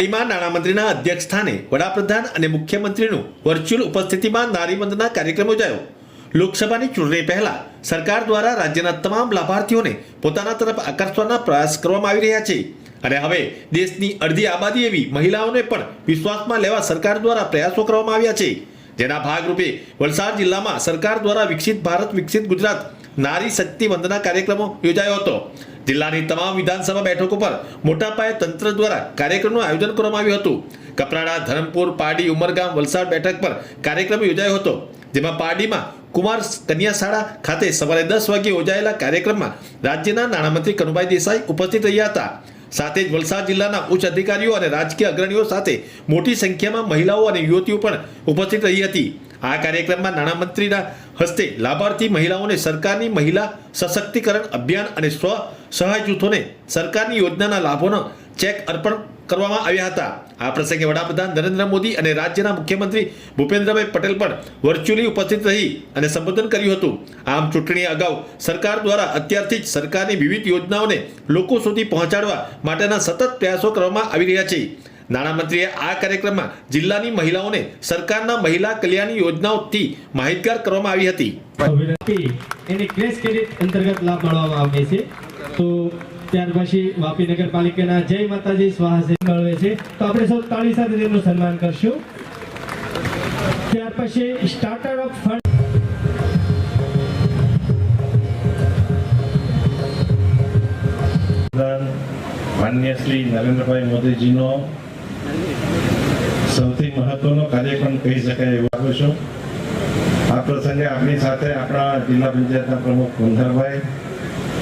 પાર્ટીમાં નાણામંત્રીના અધ્યક્ષ સ્થાને વડાપ્રધાન અને મુખ્યમંત્રીનું વર્ચ્યુઅલ ઉપસ્થિતિમાં નારીબંધના કાર્યક્રમ યોજાયો. લોકસભાની ચૂંટણી પહેલા સરકાર દ્વારા રાજ્યના તમામ લાભાર્થીઓને પોતાના તરફ આકર્ષવાના પ્રયાસ કરવામાં આવી રહ્યા છે. અને હવે દેશની અડધી આબાદી એવી મહિલાઓને પણ વિશ્વાસમાં લેવા સરકાર દ્વારા પ્રયાસો કરવામાં આવ્યા છે. જેના ભાગરૂપે વલસાડ જિલ્લામાં સરકાર દ્વારા વિકસિત ભારત, વિકસિત ગુજરાત નારી શક્તિ વંદના કાર્યક્રમો યોજાયો હતો. જિલ્લાની તમામ વિધાનસભા બેઠકો પર મોટા પાયે તંત્ર દ્વારા કાર્યક્રમનું આયોજન કરવામાં આવ્યું હતું. કપરાડા, ધરમપુર, પારડી, ઉમરગામ, વલસાડ બેઠક પર કાર્યક્રમ યોજાયો હતો, જેમાં પારડીમાં કુમાર કન્યા શાળા ખાતે સવારે દસ વાગે યોજાયેલા કાર્યક્રમમાં રાજ્યના નાણામંત્રી કનુભાઈ દેસાઈ ઉપસ્થિત રહ્યા હતા. સાથે જ વલસાડ જિલ્લાના ઉચ્ચ અધિકારીઓ અને રાજકીય અગ્રણીઓ સાથે મોટી સંખ્યામાં મહિલાઓ અને યુવતીઓ પણ ઉપસ્થિત રહી હતી. આ કાર્યક્રમમાં નાણામંત્રીના હસ્તે લાભાર્થી મહિલાઓને સરકારની મહિલા સશક્તિકરણ અભિયાન અને સ્વ સહાય જૂથોને સરકારની યોજનાના લાભોનો ચેક અર્પણ કરવામાં આવ્યા હતા. આ પ્રસંગે વડાપ્રધાન નરેન્દ્ર મોદી અને રાજ્યના મુખ્યમંત્રી ભૂપેન્દ્રભાઈ પટેલ પણ વર્ચ્યુઅલી ઉપસ્થિત રહી અને સંબોધન કર્યું હતું. આમ ચૂંટણી અગાઉ સરકાર દ્વારા અત્યારથી જ સરકારની વિવિધ યોજનાઓને લોકો સુધી પહોંચાડવા માટેના સતત પ્રયાસો કરવામાં આવી રહ્યા છે. નાણામંત્રીએ આ કાર્યક્રમમાં જિલ્લાની મહિલાઓને સરકારના મહિલા કલ્યાણ યોજનાઓથી માહિતગાર કરવામાં આવી હતી. વિનંતી એની ક્રેડિટ અંતર્ગત લાભ મળવામાં આવે છે. તો ત્યાર પછી વાપી નગરપાલિકાના જય માતાજી સ્વાહા મળવે છે. તો આપણે સૌ તાળી સાથે તેમનું સન્માન કરશું. ત્યાર પછી સ્ટાર્ટર ઓફ ફંડ માન્ય શ્રી નરેન્દ્રભાઈ મોદીજીનો સૌથી મહત્વનો કાર્યક્રમ કહી શકાય એવું આપું છું. આ પ્રસંગે આપણી સાથે આપણા જિલ્લા પંચાયતના પ્રમુખ કુંધરભાઈ,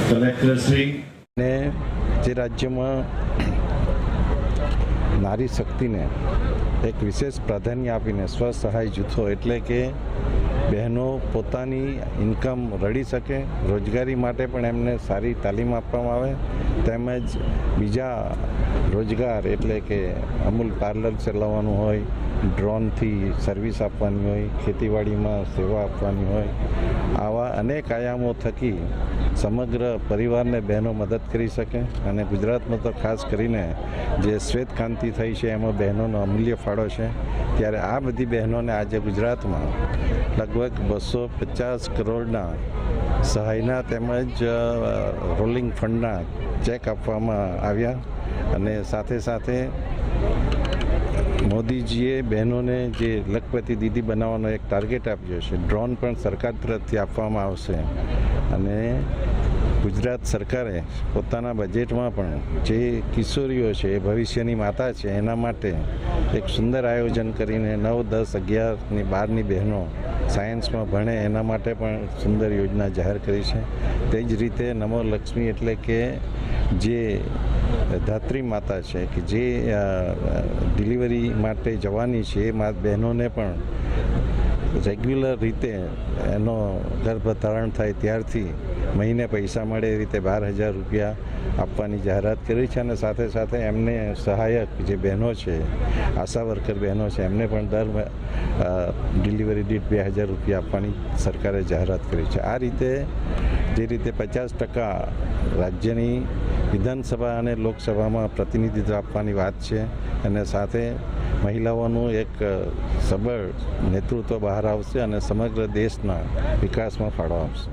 કલેક્ટર શ્રી ને જે રાજ્યમાં નારી શક્તિને એક વિશેષ પ્રાધાન્ય આપીને સ્વસહાય જૂથો એટલે કે બહેનો પોતાની ઇન્કમ રળી શકે, રોજગારી માટે પણ એમને સારી તાલીમ આપવામાં આવે, તેમજ બીજા રોજગાર એટલે કે અમૂલ પાર્લર ચલાવવાનું હોય ડ્રોનથી સર્વિસ આપવાની હોય, ખેતીવાડીમાં સેવા આપવાની હોય, આવા અનેક આયામો થકી સમગ્ર પરિવારને બહેનો મદદ કરી શકે અને ગુજરાતમાં તો ખાસ કરીને જે શ્વેત ક્રાંતિ થઈ છે, એમાં બહેનોનો અમૂલ્ય ફાળો છે. ત્યારે આ બધી બહેનોને આજે ગુજરાતમાં લગભગ બસો પચાસ કરોડના સહાયના તેમજ રોલિંગ ફંડના ચેક આપવામાં આવ્યા અને સાથે સાથે મોદીજીએ બહેનોને જે લખપતિ દીદી બનાવવાનો એક ટાર્ગેટ આપ્યો છે. ડ્રોન પણ સરકાર તરફથી આપવામાં આવશે. અને ગુજરાત સરકારે પોતાના બજેટમાં પણ જે કિશોરીઓ છે, એ ભવિષ્યની માતા છે, એના માટે એક સુંદર આયોજન કરીને નવ, દસ અગિયારની બારની બહેનો સાયન્સમાં ભણે, એના માટે પણ સુંદર યોજના જાહેર કરી છે. તે જ રીતે નમો લક્ષ્મી એટલે કે જે ધાત્રી માતા છે, કે જે ડિલિવરી માટે જવાની છે, એ બહેનોને પણ રેગ્યુલર રીતે એનો ગર્ભધારણ થાય ત્યારથી મહિને પૈસા મળે એ રીતે બાર હજાર રૂપિયા આપવાની જાહેરાત કરી છે અને સાથે સાથે એમને સહાયક જે બહેનો છે, આશા વર્કર બહેનો છે, એમને પણ દર ડિલિવરી દીઠ બે હજાર રૂપિયા આપવાની સરકારે જાહેરાત કરી છે. આ રીતે જે રીતે પચાસ ટકા રાજ્યની વિધાનસભા અને લોકસભામાં પ્રતિનિધિત્વ આપવાની વાત છે અને સાથે મહિલાઓનું એક સબળ નેતૃત્વ બહાર આવશે અને સમગ્ર દેશના વિકાસમાં ફાળો આપશે.